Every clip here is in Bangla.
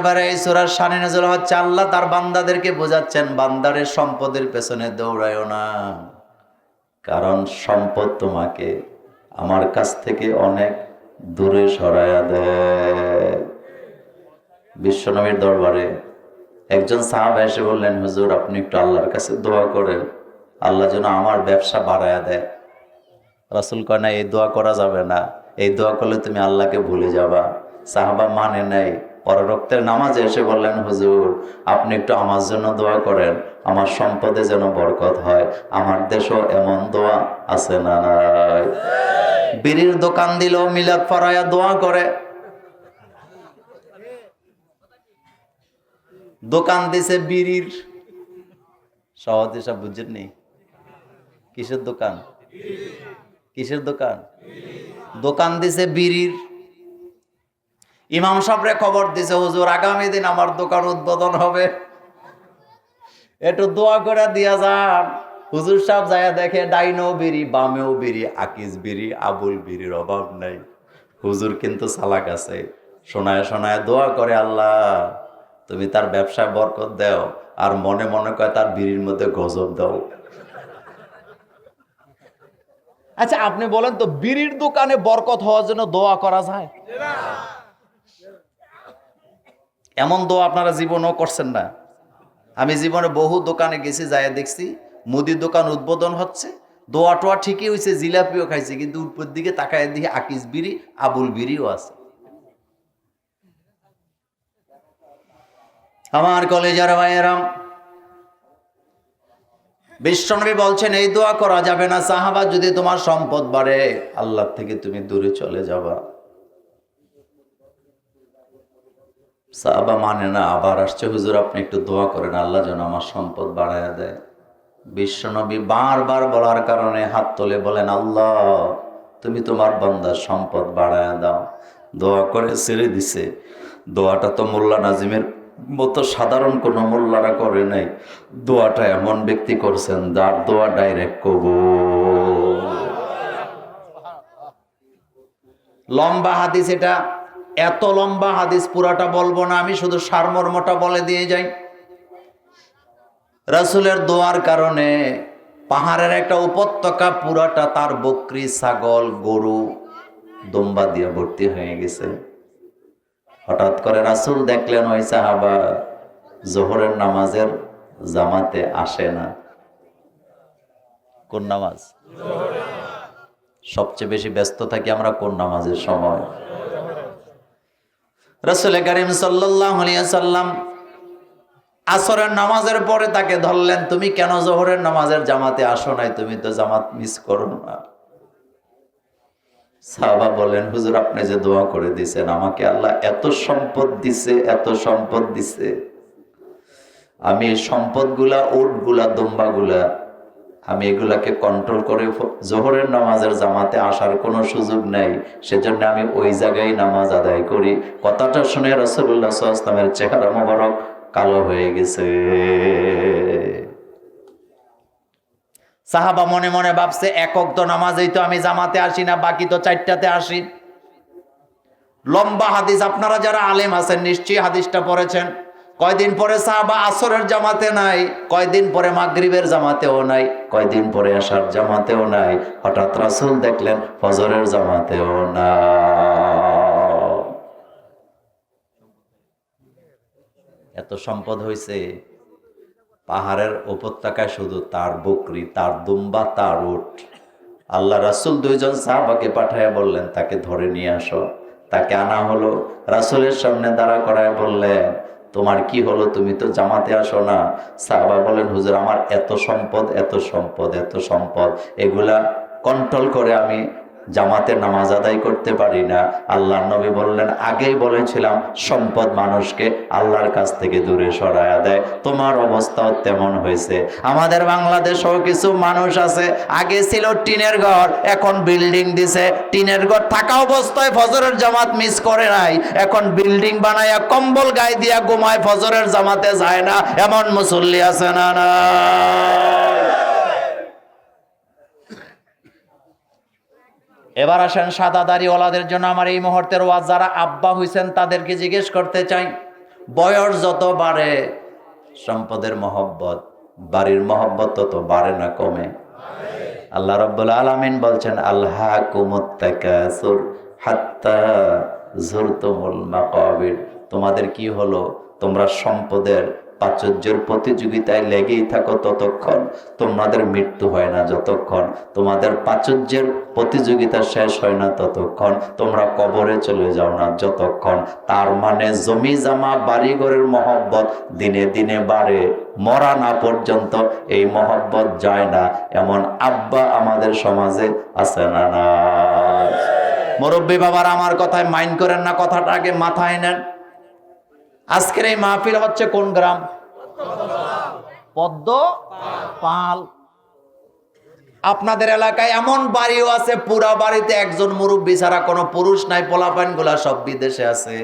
বারে এই সুরার হচ্ছে আল্লাহ তার বান্দাদেরকে বোঝাচ্ছেন, বান্দারের সম্পদের পেছনে দৌড়ায়ও না। কারণ সম্পদ তোমাকে আমার কাছ থেকে অনেক দূরে সরাইয়া দেয়। বিশ্বনবীর দরবারে একজন সাহাব এসে বললেন, হুজুর, আপনি একটু আল্লাহর কাছে দোয়া করেন। আল্লাহ যেন আমার ব্যবসা বাড়ায়া দেয়। রাসুল কয়, না, এই দোয়া করা যাবে না। এই দোয়া করলে তুমি আল্লাহকে ভুলে যাবা। সাহাবা মানে নাই। পররক্তের নামাজে এসে বললেন, হুজুর, আপনি একটু আমার জন্য দোয়া করেন। আমার সম্পদে যেন বরকত হয়। আমার দেশও এমন দোয়া আছে না নাই। বিড়ির দোকান দিল মিলাদ ফরায়া দোয়া করে। দোকান দিছে বিড়ির। সহজে সব বুঝছেন নি কিসের দোকান? কিসের দোকান? দোকান দিছে বিড়ির। ইমাম সাহেবরে খবর দিছে, হুজুর, আগামী দিন আমার দোকান উদ্বোধন হবে। একটু দোয়া করে দিয়া যান। হুজুর সাহেব যায় দেখে, ডাইনো বিড়ি, বামেও বিড়ি, আকিস বিড়ি, আবুল বিড়ির অভাব নাই। হুজুর কিন্তু সালাক আছে। শোনায় শোনায় দোয়া করে, আল্লাহ, তুমি তার ব্যবসায় বরকত দাও আর মনে মনে কয় তার বিড়ির মধ্যে গজব দাও। আচ্ছা আপনি বলেন তো, বিড়ির দোকানে বরকত হওয়ার জন্য দোয়া করা যায়? এমন দোয়া আপনারা জীবনেও করছেন না। আমি জীবনে বহু দোকানে গেছি যাই দেখছি মুদির দোকান উদ্বোধন হচ্ছে। দোয়া টোয়া ঠিকই হয়েছে জিলাপিও খাইছে, কিন্তু উপর দিকে তাকায় দিয়ে আকিস বিড়ি, আবুল বিড়িও আছে। আমার কলেজার ভাইয়েরাম, বিশ্বনবী বলছেন, এই দোয়া করা যাবে না, সাহাবা, যদি তোমার সম্পদ বাড়ে, আল্লাহ থেকে তুমি দূরে চলে যাবা। সাহাবা মানে না, আবার আসছে, হুজুর, আপনি একটু দোয়া করেন, আল্লাহ যেন আমার সম্পদ বাড়াইয়া দেয়। বিশ্বনবী বারবার বলার কারণে হাত তুলে বলেন, আল্লাহ, তুমি তোমার বন্দার সম্পদ বাড়াইয়া দাও। দোয়া করে ছেড়ে দিছে। দোয়াটা তো মোল্লা নাজিমের মতো সাধারণ কোনো মোল্লারা করে নাই। দোয়াটা এমন ব্যক্তি করছেন, যার দোয়া ডাইরেক্ট কবুল। লম্বা হাদিস এটা। এত লম্বা হাদিস পুরাটা বলব না, আমি শুধু সারমর্মটা বলে দিয়ে যাই। রাসুলের দোয়ার কারণে পাহাড়ের একটা উপত্যকা পুরাটা তার বকরি, ছাগল, গরু দম্বা দিয়ে ভর্তি হয়ে গেছে। হঠাৎ করে রাসুল দেখলেন, ওই সাহাবা জোহরের নামাজের জামাতে আসে না। কোন নামাজ? সবচেয়ে বেশি ব্যস্ত থাকি আমরা কোন নামাজের সময়? রসুল করিম সাল্লাম আসরের নামাজের পরে তাকে ধরলেন, তুমি কেন জোহরের নামাজের জামাতে আসো নাই? তুমি তো জামাত মিস করো না। সাহাবা বলেন, হুজুর, আপনি যে দোয়া করে দিছেন আমাকে আল্লাহ এত সম্পদ দিছে, এত সম্পদ দিছে। আমি সম্পদগুলা, উটগুলা, দুম্বাগুলা আমি এগুলাকে কন্ট্রোল করে জোহরের নামাজের জামাতে আসার কোনো সুযোগ নেই। সেজন্য আমি ওই জায়গায় নামাজ আদায় করি। কথাটা শুনে রসগোল্লা সাল্লামের চেহারা মোবারক কালো হয়ে গেছে। সাহাবা মনে মনে ভাবছে একক তো নামাজেই তো আমি জামাতে আসি না, বাকি তো চারটাতে আসি। লম্বা হাদিস, আপনারা যারা আলেম আছেন, নিশ্চয়ই হাদিসটা পড়েছেন। কয়দিন পরে সাহাবা আসরের জামাতে নাই, কয়দিন পরে মাগরিবের জামাতেও নাই, কয়দিন পরে আসার জামাতেও নাই। হঠাৎ রাসুল দেখলেন ফজরের জামাতেও না। এত সম্পদ হয়েছে পাহাড়ের উপত্যকায় শুধু তার বকরি, তার দুম্বা, তার উট আল্লাহ রাসুল দুইজন সাহাবাকে পাঠায় বললেন, তাকে ধরে নিয়ে আসো। তাকে আনা হলো, রাসুলের সামনে দাঁড়া করায় বললেন তোমার কি হলো? তুমি তো জামাতে আসো না। সাহাবা বলেন, হুজুর, আমার এত সম্পদ এত সম্পদ এত সম্পদ। এগুলা কন্ট্রোল করে আমি জামাতে নামাজ আদায় করতে পারি না। আল্লাহ নবী বললেন, আগেই বলেছিলাম, সম্পদ মানুষকে আল্লাহর কাছ থেকে দূরে সরায়া দেয়। তোমার অবস্থাও তেমন হয়েছে। আমাদের বাংলাদেশেও কিছু মানুষ আছে, আগে ছিল টিনের ঘর, এখন বিল্ডিং দিছে। টিনের ঘর থাকা অবস্থায় ফজরের জামাত মিস করে নাই। এখন বিল্ডিং বানায়া কম্বল গায়ে দিয়া ঘুমায়, ফজরের জামাতে যায় না। এমন মুসল্লি আছে না না এবার আসেন সাদা দাড়িওয়ালাদের জন্য আমার এই মুহূর্তের ওয়াজ, যারা আব্বা হইছেন তাদেরকে জিজ্ঞেস করতে চাই। বয়স যত বাড়ে, সম্পদের মহব্বত, বাড়ির মহব্বত তত বাড়ে না কমে। আল্লাহ রব্বুল আলামিন বলছেন আল্লাহ কুমুত্তাকাসুর হাত্তা জুরতুমুল মাকাবির। তোমাদের কি হলো? তোমরা সম্পদের প্রাচুর্যের প্রতিযোগিতায় লেগেই থাকো ততক্ষণ। তোমাদের মৃত্যু হয় না যতক্ষণ। তোমাদের প্রাচুর্যের প্রতিযোগিতা শেষ হয় না ততক্ষণ। তোমরা কবরে চলে যাও না যতক্ষণ। তার মানে জমি জামা, বাড়িঘরের মহব্বত দিনে দিনে বাড়ে। মরা না পর্যন্ত এই মহব্বত যায় না। এমন আব্বা আমাদের সমাজে আছে না না মুরব্বী বাবার, আমার কথায় মাইন্ড করেন না, কথাটা আগে মাথায় নেন। আজকের এই মাহফিল হচ্ছে কোন গ্রাম? পদ্ম পাল। আপনাদের এলাকায় এমন বাড়িও আছে, পুরা বাড়িতে একজন মুরব্বী ছাড়া কোনো পুরুষ নাই পোলাপানগুলা সব বিদেশে আছে।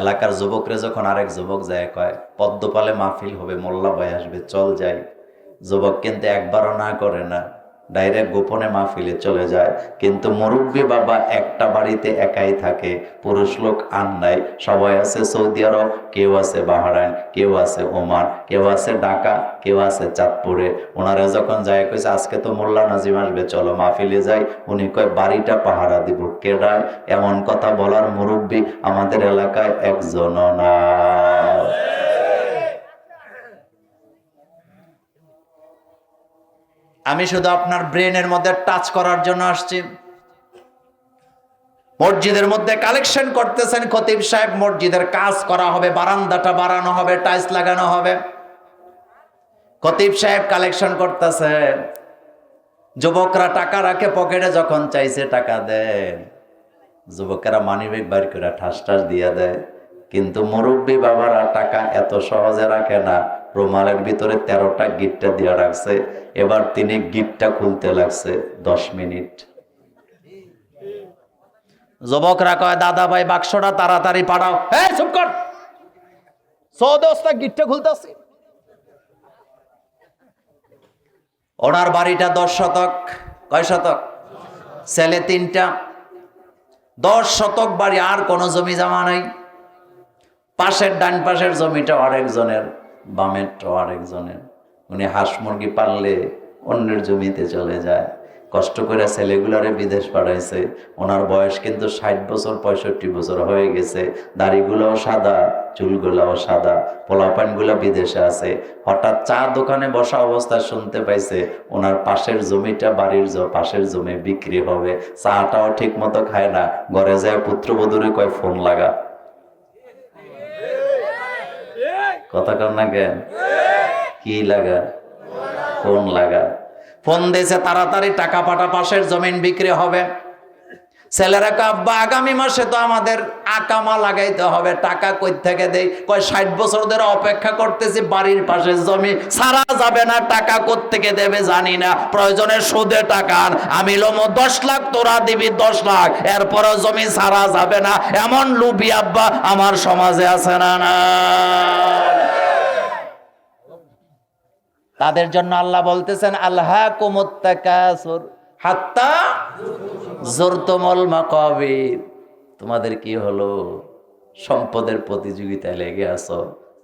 এলাকার যুবকরা যখন আরেক যুবক যায়, কয় পদ্মপালে মাহফিল হবে, মোল্লা ভাই আসবে, চল যাই। যুবক কিন্তু একবারও না করে না। ডাইরেক্ট গোপনে মাহফিলে চলে যায়। কিন্তু মুরব্বী বাবা একটা বাড়িতে একাই থাকে। পুরুষ লোক আন নাই। সবাই আছে সৌদি আরব, কেউ আছে বাহারাইন, কেউ আছে ওমান, কেউ আছে ঢাকা, কেউ আছে চাঁদপুরে। ওনারা যখন যায়, কইছে, আজকে তো মোল্লা নাজিম আসবে, চলো মাহফিলে যাই। উনি কয়, বাড়িটা পাহারা দিব, কেডায়? এমন কথা বলার মুরব্বী আমাদের এলাকায় একজনও না আমি শুধু আপনার ব্রেনের মধ্যে টাচ করার জন্য আসছি। মসজিদের মধ্যে কালেকশন করতেছেন খতিব সাহেব, মসজিদের কাজ করা হবে, বারান্দাটা বাড়ানো হবে টাইলস লাগানো হবে। খতিব সাহেব কালেকশন করতেছে। যুবকরা টাকা রাখে পকেটে, যখন চাইছে টাকা দেয়। যুবকেরা মানিব্যাগ বার করে ঠাস ঠাস দিয়ে দেয়। কিন্তু মুরব্বী বাবারা টাকা এত সহজে রাখে না। রুমালের ভিতরে তেরোটা গিটটা দিয়ে রাখছে। এবার তিনি গিটটা খুলতে লাগছে দশ মিনিট। যুবকরা কয়, দাদা ভাই, বাক্সটা তাড়াতাড়ি পাঠাও। হ্যাঁ চুপ কর! সৌদ ওস্তাদ গিটটা খুলতেছি। ওনার বাড়িটা দশ শতক। কয় শতক? ছেলে তিনটা। দশ শতক বাড়ি, আর কোনো জমি জমা নাই। পাশের ডান পাশের জমিটা আরেকজনের বামেরটা আরেকজনের। উনি হাঁস মুরগি পাললে অন্যের জমিতে চলে যায়। কষ্ট করে ছেলেগুলারে বিদেশ পাঠাইছে। ওনার বয়স কিন্তু ষাট বছর, পঁয়ষট্টি বছর হয়ে গেছে। দাড়িগুলোও সাদা, চুলগুলাও সাদা, পোলাপানগুলো বিদেশে আছে। হঠাৎ চা দোকানে বসা অবস্থায় শুনতে পাইছে, ওনার পাশের জমিটা বাড়ির পাশের জমি বিক্রি হবে। চাটাও ঠিক মতো খায় না। ঘরে যায় পুত্রবধূরে কয়, ফোন লাগা। কথা কর না কেন? কি লাগা? ফোন লাগা। ফোন দিয়েছে, তাড়াতাড়ি টাকা পাঠা পাশের জমিন বিক্রি হবে। ছেলেরা আব্বা, আগামী মাসে তো আমাদের আকামা লাগাইতে হবে। টাকা কই থেকে দেই? কয়, ষাট বছর ধরে অপেক্ষা করতেছি, বাড়ির পাশে জমি। সারা যাবে না, টাকা থেকে দেবে জানি না। প্রয়োজনে সুদে টাকা আন। আমি লোমো দশ লাখ, তোরা দিবি দশ লাখ। এরপরে জমি সারা যাবে না। এমন লুবি আব্বা, আমার সমাজে আছে না না তাদের জন্য আল্লাহ বলতেছেন আল্লাহ কুমুত্তাকাসুর হাত্তা জোরতমল মাকাবির। তোমাদের কি হলো? সম্পদের প্রতিযোগিতায় লেগে আছো।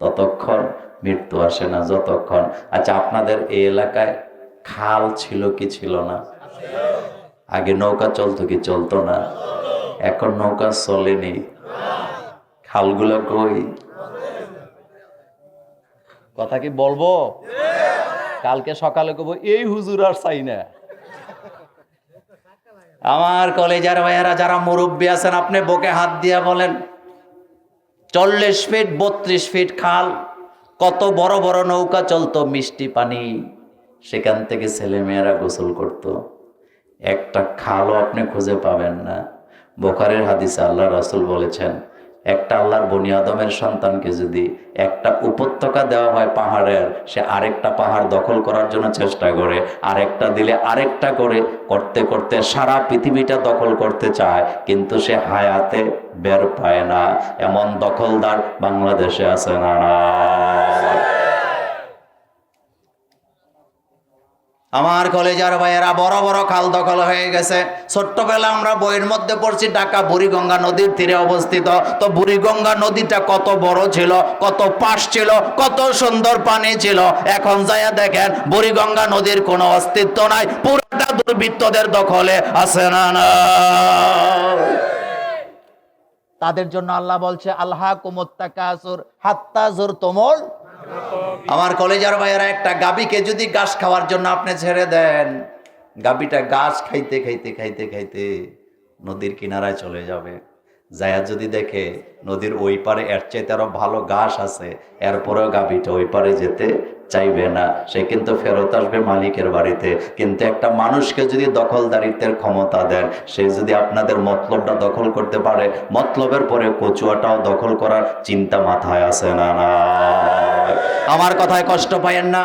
ততক্ষণ মৃত্যু আসে না, যতক্ষণ। আচ্ছা আপনাদের এই এলাকায় খাল ছিল কি ছিল না? আগে নৌকা চলতো কি চলতো না? এখন নৌকা চলেনি। খালগুলো কই? কথা কি বলব? কালকে সকালে কব, এই হুজুর আর চাই না। আমার কলেজার ভাইয়ারা যারা মুরব্বী আছেন, আপনি বুকে হাত দিয়া বলেন, চল্লিশ ফিট, বত্রিশ ফিট খাল, কত বড় বড় নৌকা চলতো মিষ্টি পানি। সেখান থেকে ছেলে মেয়েরা গোসল করত। একটা খালও আপনি খুঁজে পাবেন না। বোখারের হাদিসে আল্লাহ রাসুল বলেছেন একটা আল্লাহর বনি আদমের সন্তানকে যদি একটা উপত্যকা দেওয়া হয় পাহাড়ের, সে আরেকটা পাহাড় দখল করার জন্য চেষ্টা করে, আরেকটা দিলে আরেকটা করে, করতে করতে সারা পৃথিবীটা দখল করতে চায়, কিন্তু সে হায়াতে বের পায় না। এমন দখলদার বাংলাদেশে আছে না আমার কলেজার ভাইয়েরা বড় বড় খাল দখল হয়ে গেছে। ছোট্টবেলা আমরা বইয়ের মধ্যে পড়ছি, ঢাকা বুড়িগঙ্গা নদীর তীরে অবস্থিত। তো বুড়িগঙ্গা নদীটা কত বড় ছিল, কত পাশ ছিল, কত সুন্দর পানি ছিল। এখন যাইয়া দেখেন, বুড়িগঙ্গা নদীর কোনো অস্তিত্ব নাই, পুরোটা দুর্বৃত্তদের দখলে আছে না না। তাদের জন্য আল্লাহ বলছে আল্লাহ কুমত্তাকাসুর হাত্তা জোর তোমর আমার কলেজার ভাইয়েরা, একটা গাবিকে যদি ঘাস খাওয়ার জন্য আপনি ছেড়ে দেন গাবিটা ঘাস খাইতে খাইতে খাইতে খাইতে নদীর কিনারায় চলে যাবে। জায়া যদি দেখে নদীর ওই পারে এর চাইতে আরও ভালো ঘাস আছে, এরপরেও গাবিটা ওই পারে যেতে চাইবে না। সে কিন্তু ফেরত আসবে মালিকের বাড়িতে। কিন্তু একটা মানুষকে যদি দখলদারিত্বের ক্ষমতা দেন, সে যদি আপনাদের মতলবটা দখল করতে পারে, মতলবের পরে কচুয়াটাও দখল করার চিন্তা মাথায় আসে না না। আমার কথায় কষ্ট পাইয়েন না।